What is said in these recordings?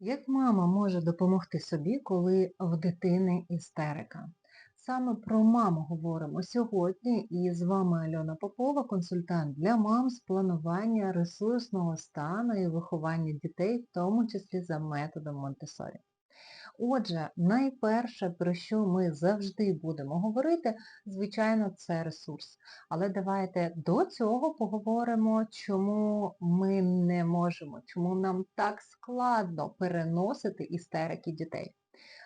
Як мама може допомогти собі, коли в дитини істерика? Саме про маму говоримо сьогодні і з вами Альона Попова, консультант для мам з планування ресурсного стану і виховання дітей, в тому числі за методом Монтесорі. Отже, найперше, про що ми завжди будемо говорити, звичайно, це ресурс. Але давайте до цього поговоримо, чому ми не можемо, чому нам так складно переносити істерики дітей.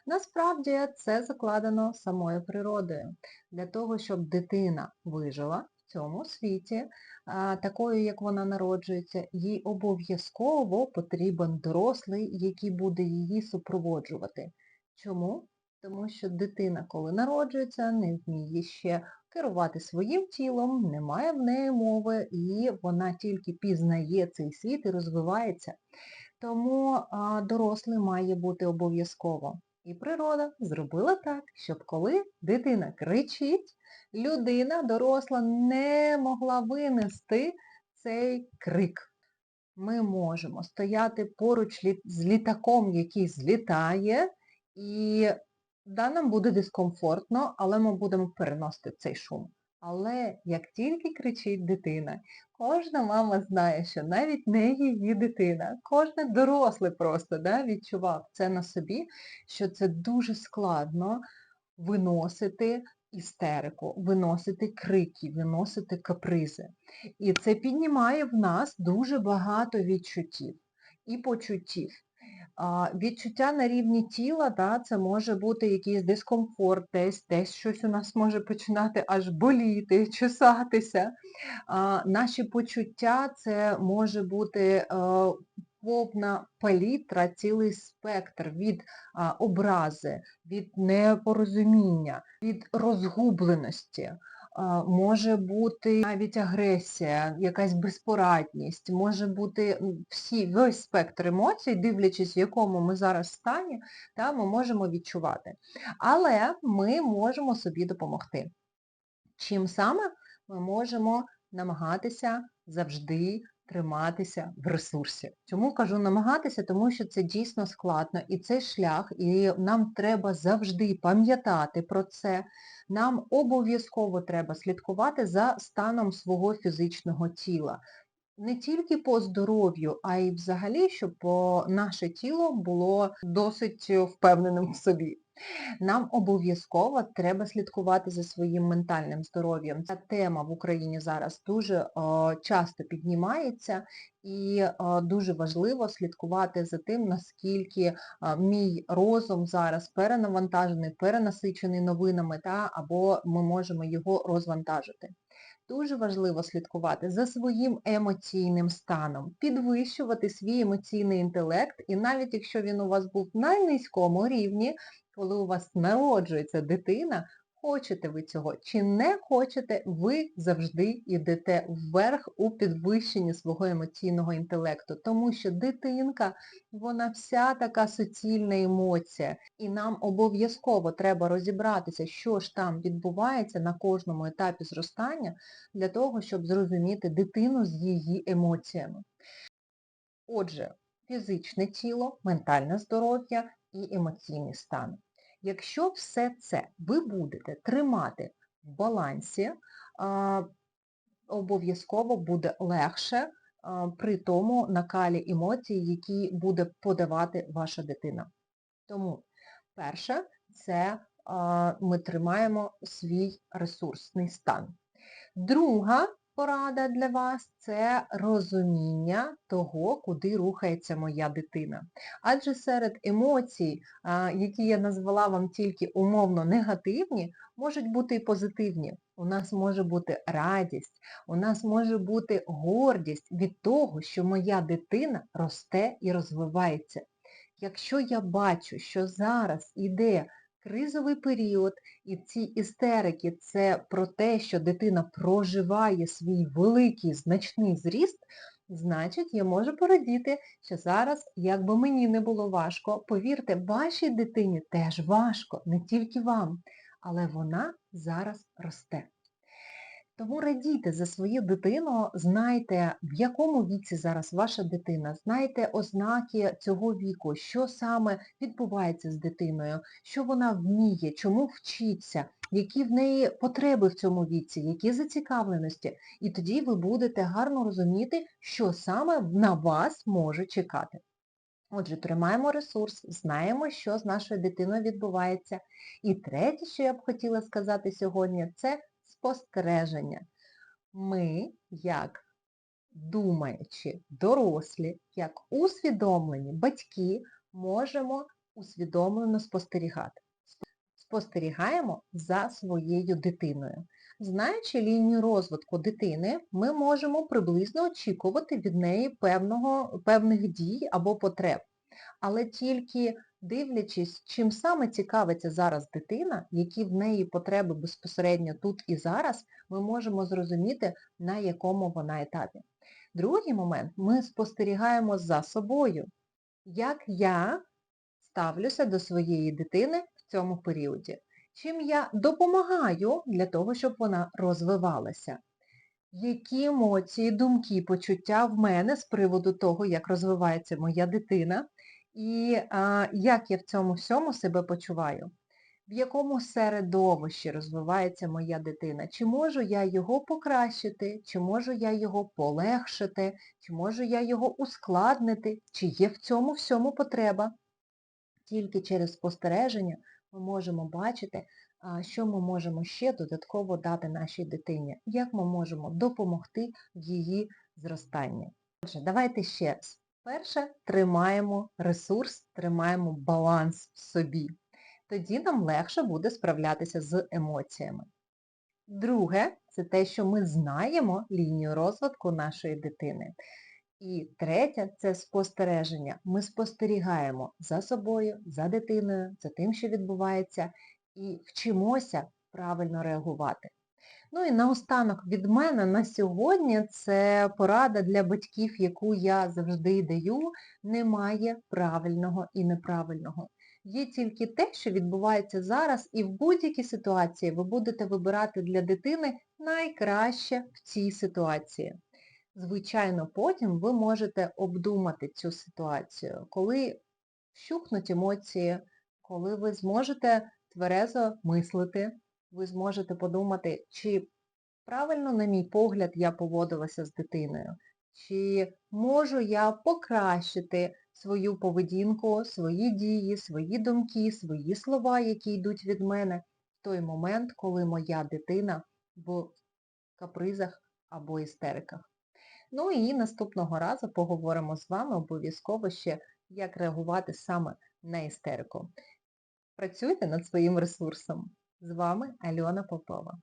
Насправді це закладено самою природою. Для того, щоб дитина вижила цьому світі, такою, як вона народжується, їй обов'язково потрібен дорослий, який буде її супроводжувати. Чому? Тому що дитина, коли народжується, не вміє ще керувати своїм тілом, немає в неї мови, і вона тільки пізнає цей світ і розвивається. Тому дорослий має бути обов'язково. І природа зробила так, щоб коли дитина кричить, людина доросла не могла винести цей крик. Ми можемо стояти поруч з літаком, який злітає, і да, нам буде дискомфортно, але ми будемо переносити цей шум. Але як тільки кричить дитина, кожна мама знає, що навіть не її дитина, кожен дорослий просто да, відчував це на собі, що це дуже складно виносити істерику, виносити крики, виносити капризи. І це піднімає в нас дуже багато відчуттів і почуттів. Відчуття на рівні тіла, да, це може бути якийсь дискомфорт, десь, десь щось у нас може починати аж боліти, чесатися. Наші почуття це може бути е, повна палітра, цілий спектр від образи, від непорозуміння, від розгубленості. Може бути навіть агресія, якась безпорадність, може бути всі, весь спектр емоцій, дивлячись, в якому ми зараз стані, та, ми можемо відчувати. Але ми можемо собі допомогти. Чим саме ми можемо намагатися завжди триматися в ресурсі. Чому кажу намагатися? Тому що це дійсно складно і це шлях, і нам треба завжди пам'ятати про це. Нам обов'язково треба слідкувати за станом свого фізичного тіла. Не тільки по здоров'ю, а й взагалі, щоб наше тіло було досить впевненим в собі. Нам обов'язково треба слідкувати за своїм ментальним здоров'ям. Ця тема в Україні зараз дуже о, часто піднімається і о, дуже важливо слідкувати за тим, наскільки о, мій розум зараз перенавантажений, перенасичений новинами, та, або ми можемо його розвантажити. Дуже важливо слідкувати за своїм емоційним станом, підвищувати свій емоційний інтелект, і навіть якщо він у вас був на низькому рівні, коли у вас народжується дитина, хочете ви цього чи не хочете, ви завжди йдете вверх у підвищенні свого емоційного інтелекту, тому що дитинка, вона вся така суцільна емоція, і нам обов'язково треба розібратися, що ж там відбувається на кожному етапі зростання, для того, щоб зрозуміти дитину з її емоціями. Отже, фізичне тіло, ментальне здоров'я і емоційний стан. Якщо все це ви будете тримати в балансі, обов'язково буде легше при тому накалі емоцій, які буде подавати ваша дитина. Тому перше, це ми тримаємо свій ресурсний стан. Друга порада для вас це розуміння того, куди рухається моя дитина. Адже серед емоцій, які я назвала вам тільки умовно негативні, можуть бути і позитивні. У нас може бути радість, у нас може бути гордість від того, що моя дитина росте і розвивається. Якщо я бачу, що зараз іде кризовий період, і ці істерики це про те, що дитина проживає свій великий значний зріст, значить я можу порадіти, що зараз, як би мені не було важко, повірте, вашій дитині теж важко, не тільки вам, але вона зараз росте. Тому радійте за свою дитину, знайте, в якому віці зараз ваша дитина, знайте ознаки цього віку, що саме відбувається з дитиною, що вона вміє, чому вчиться, які в неї потреби в цьому віці, які зацікавленості. І тоді ви будете гарно розуміти, що саме на вас може чекати. Отже, тримаємо ресурс, знаємо, що з нашою дитиною відбувається. І третє, що я б хотіла сказати сьогодні, це спостереження. Ми, як думаючи дорослі, як усвідомлені батьки, можемо усвідомлено спостерігати. Спостерігаємо за своєю дитиною. Знаючи лінію розвитку дитини, ми можемо приблизно очікувати від неї певного, певних дій або потреб. Але тільки дивлячись, чим саме цікавиться зараз дитина, які в неї потреби безпосередньо тут і зараз, ми можемо зрозуміти, на якому вона етапі. Другий момент, ми спостерігаємо за собою, як я ставлюся до своєї дитини в цьому періоді. Чим я допомагаю для того, щоб вона розвивалася. Які емоції, думки, почуття в мене з приводу того, як розвивається моя дитина, і а, як я в цьому всьому себе почуваю, в якому середовищі розвивається моя дитина, чи можу я його покращити, чи можу я його полегшити, чи можу я його ускладнити, чи є в цьому всьому потреба. Тільки через спостереження ми можемо бачити, що ми можемо ще додатково дати нашій дитині, як ми можемо допомогти в її зростанні. Отже, давайте ще. Перше, тримаємо ресурс, тримаємо баланс в собі. Тоді нам легше буде справлятися з емоціями. Друге, це те, що ми знаємо лінію розвитку нашої дитини. І третє це спостереження. Ми спостерігаємо за собою, за дитиною, за тим, що відбувається, і вчимося правильно реагувати. Ну і наостанок від мене на сьогодні це порада для батьків, яку я завжди даю, немає правильного і неправильного. Є тільки те, що відбувається зараз, і в будь-якій ситуації ви будете вибирати для дитини найкраще в цій ситуації. Звичайно, потім ви можете обдумати цю ситуацію, коли щухнуть емоції, коли ви зможете тверезо мислити, ви зможете подумати, чи правильно, на мій погляд, я поводилася з дитиною, чи можу я покращити свою поведінку, свої дії, свої думки, свої слова, які йдуть від мене в той момент, коли моя дитина в капризах або істериках. Ну і наступного разу поговоримо з вами обов'язково ще, як реагувати саме на істерику. Працюйте над своїм ресурсом. З вами Альона Попова.